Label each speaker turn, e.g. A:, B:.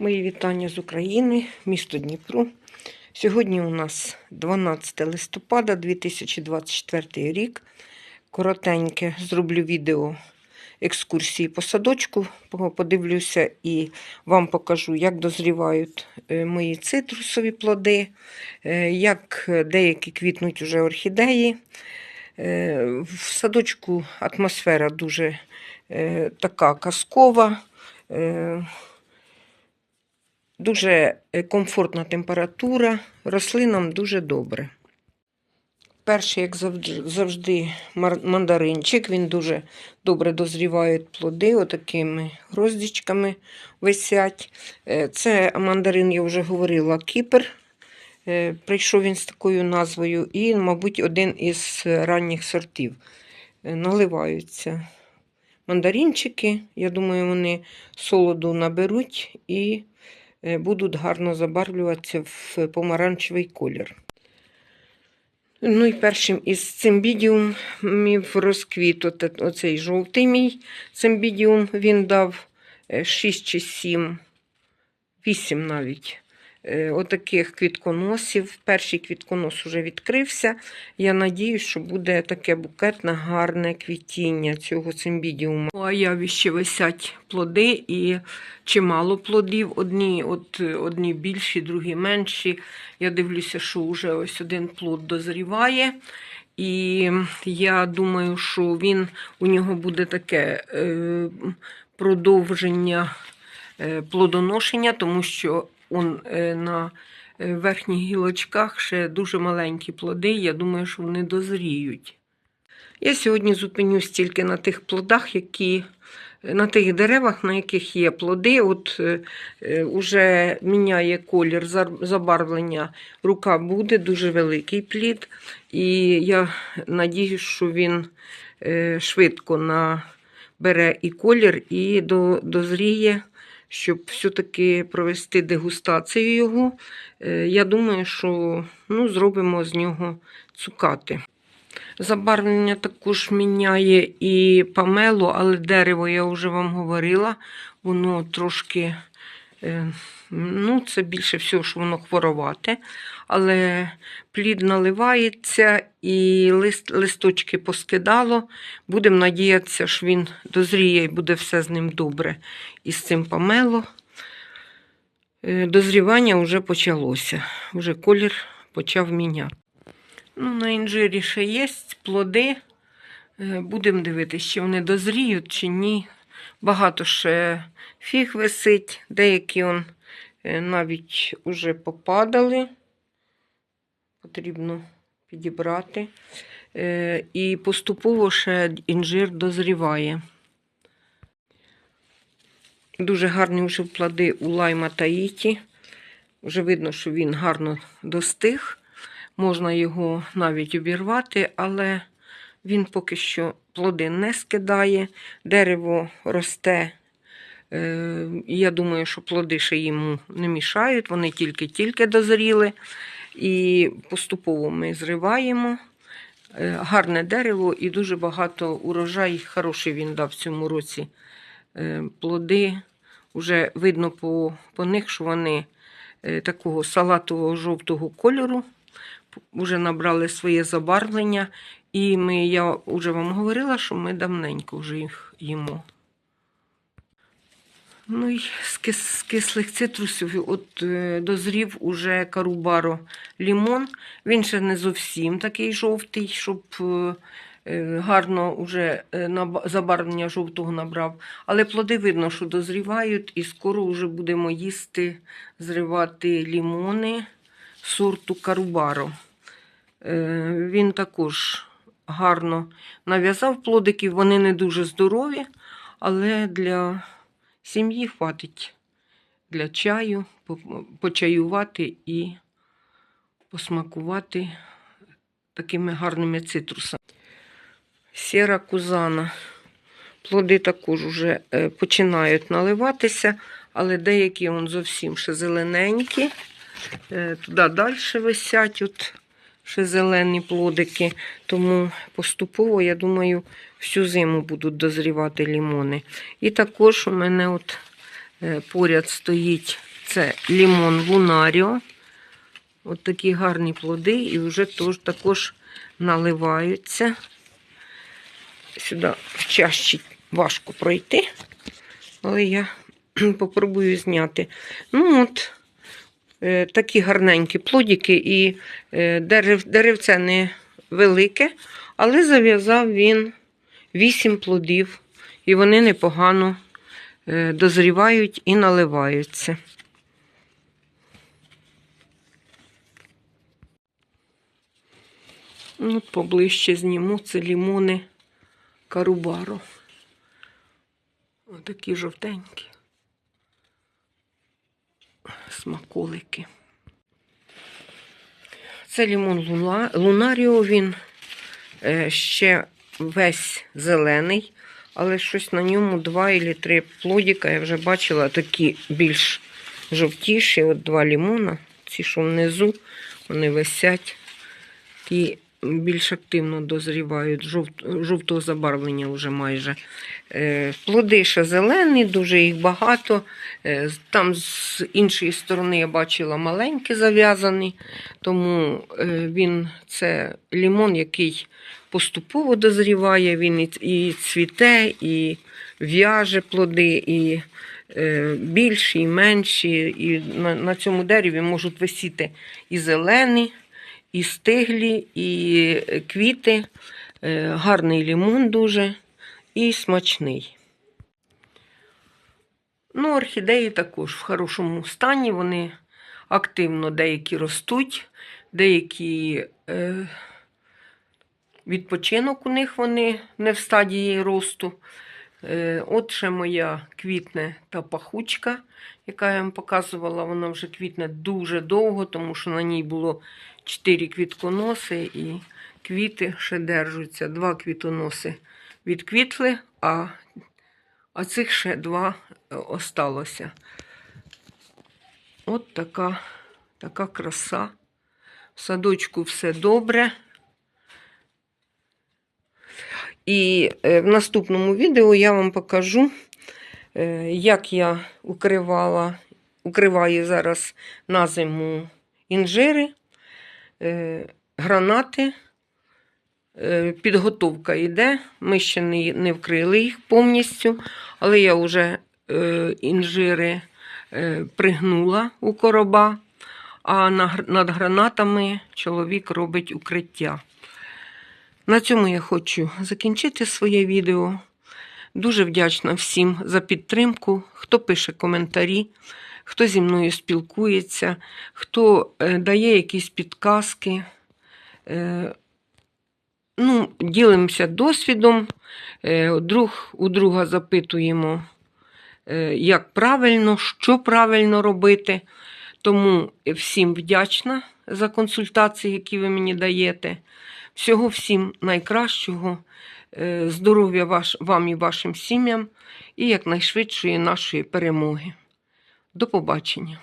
A: Мої вітання з України, місто Дніпро. Сьогодні у нас 12 листопада 2024 рік. Коротеньке зроблю відео екскурсії по садочку. Подивлюся і вам покажу, як дозрівають е, мої цитрусові плоди, е, як деякі квітнуть уже орхідеї. Е, В садочку атмосфера дуже така казкова. Дуже е, комфортна температура, рослинам дуже добре. Перший, як завжди, мандаринчик, він дуже добре дозріває плоди, отакими гроздічками висять. Е, Це мандарин, я вже говорила, кіпер. Е, Прийшов він з такою назвою, і, мабуть, один із ранніх сортів. Наливаються мандаринчики. Я думаю, вони солоду наберуть і будуть гарно забарвлюватися в помаранчевий колір. Ну і першим із цимбідіумів розквіт оцей жовтий мій цимбідіум, він дав 6 чи 7, 8 навіть. Е, Отаких квітконосів. Перший квітконос уже відкрився. Я надію, що буде таке букетне, гарне квітіння цього цимбідіуму. У аяві ще висять плоди і чимало плодів. Одні, от, одні більші, другі менші. Я дивлюся, що вже ось один плод дозріває. І я думаю, що він у нього буде таке е, продовження е, плодоношення, тому що он, е, на е, верхніх гілочках ще дуже маленькі плоди. Я думаю, що вони дозріють. Я сьогодні зупинюсь тільки на тих плодах, які на тих деревах, на яких є плоди. От е, уже міняє колір забарвлення. Рука буде дуже великий плід. І я надію, що він швидко набере і колір, і до, дозріє, щоб все-таки провести дегустацію його. Е, Я думаю, що ну, зробимо з нього цукати. Забарвлення також міняє і памело, але дерево я вже вам говорила, воно трошки, ну, це більше всього, що воно хворовате, але плід наливається і лист, листочки поскидало. Будемо надіятися, що він дозріє і буде все з ним добре. І з цим памело. Е, Дозрівання вже почалося, вже колір почав міняти. Ну, на інжирі ще є плоди. Е, Будемо дивитися, чи вони дозріють, чи ні. Багато ще фіг висить, деякі он е, навіть уже попадали. Потрібно підібрати. Е, І поступово ще інжир дозріває. Дуже гарні вже плоди у лайма таїті. Вже видно, що він гарно достиг. Можна його навіть обірвати, але він поки що плоди не скидає. Дерево росте. Е, Я думаю, що плоди ще йому не мішають, вони тільки-тільки дозріли. І поступово ми зриваємо. Е, Гарне дерево і дуже багато урожай. Хороший він дав в цьому році. Е, Плоди вже видно по, по них, що вони такого салатового жовтого кольору вже набрали своє забарвлення. І ми, я вже вам говорила, що ми давненько вже їх їмо. Ну і з, кис, з кислих цитрусів от е, дозрів уже карубаро лімон. Він ще не зовсім такий жовтий, щоб е, е, гарно уже е, забарвлення жовтого набрав. Але плоди видно, що дозрівають, і скоро вже будемо їсти, зривати лімони сорту карубаро. Е, Він також гарно нав'язав плодиків, вони не дуже здорові, але для сім'ї хватить для чаю, почаювати і посмакувати такими гарними цитрусами. Сіра кузана. Плоди також вже е, починають наливатися, але деякі вон зовсім ще зелененькі. Е, Туди далі висять от ще зелені плодики. Тому поступово, я думаю, всю зиму будуть дозрівати лімони. І також у мене от Е, Поряд стоїть це лімон Лунаріо. От такі гарні плоди, і вже тож, також наливаються. Сюди чаще важко пройти, але я попробую зняти. Ну от, такі гарненькі плодики, і е, дерев, деревце не велике, але зав'язав він 8 плодів, і вони непогано е, дозрівають і наливаються. Ну, поближче зніму це лімони Карубаро. Отакі жовтенькі. Смаколики. Це лімон Луна- Лунаріо, він е, ще весь зелений, але щось на ньому два або три плодика. Я вже бачила такі більш жовтіші. От два лімона, ці, що внизу, вони висять. Ті більш активно дозрівають, жовт, жовтого забарвлення вже майже. Е, плоди ще зелені, дуже їх багато. Е, там з іншої сторони я бачила маленькі зав'язані, тому е, він це лімон, який поступово дозріває, він і, цвіте, і в'яже плоди, і більші, і менші. І на, на цьому дереві можуть висіти і зелені, і стиглі, і е, квіти. Е, Гарний лімон дуже і смачний. Ну, орхідеї також в хорошому стані. Вони активно деякі ростуть, деякі е, відпочинок у них вони не в стадії росту. Е, от ще моя квітне та пахучка, яка я вам показувала, вона вже квітне дуже довго, тому що на ній було 4 квітконоси і квіти ще держаться. Два квітоноси відквітли, а, а цих ще два е, осталося. От така, така краса. В садочку все добре. І е, в наступному відео я вам покажу, е, як я укривала, укриваю зараз на зиму інжири, гранати. Е, Підготовка йде. Ми ще не, вкрили їх повністю, але я вже е, інжири е, пригнула у короба, а над гранатами чоловік робить укриття. На цьому я хочу закінчити своє відео. Дуже вдячна всім за підтримку, хто пише коментарі, хто зі мною спілкується, хто е, дає якісь підказки. Е, ну, ділимося досвідом, е, друг у друга запитуємо, як правильно, що правильно робити. Тому всім вдячна за консультації, які ви мені даєте. Всього всім найкращого, здоров'я вам і вашим сім'ям і якнайшвидшої нашої перемоги. До побачення!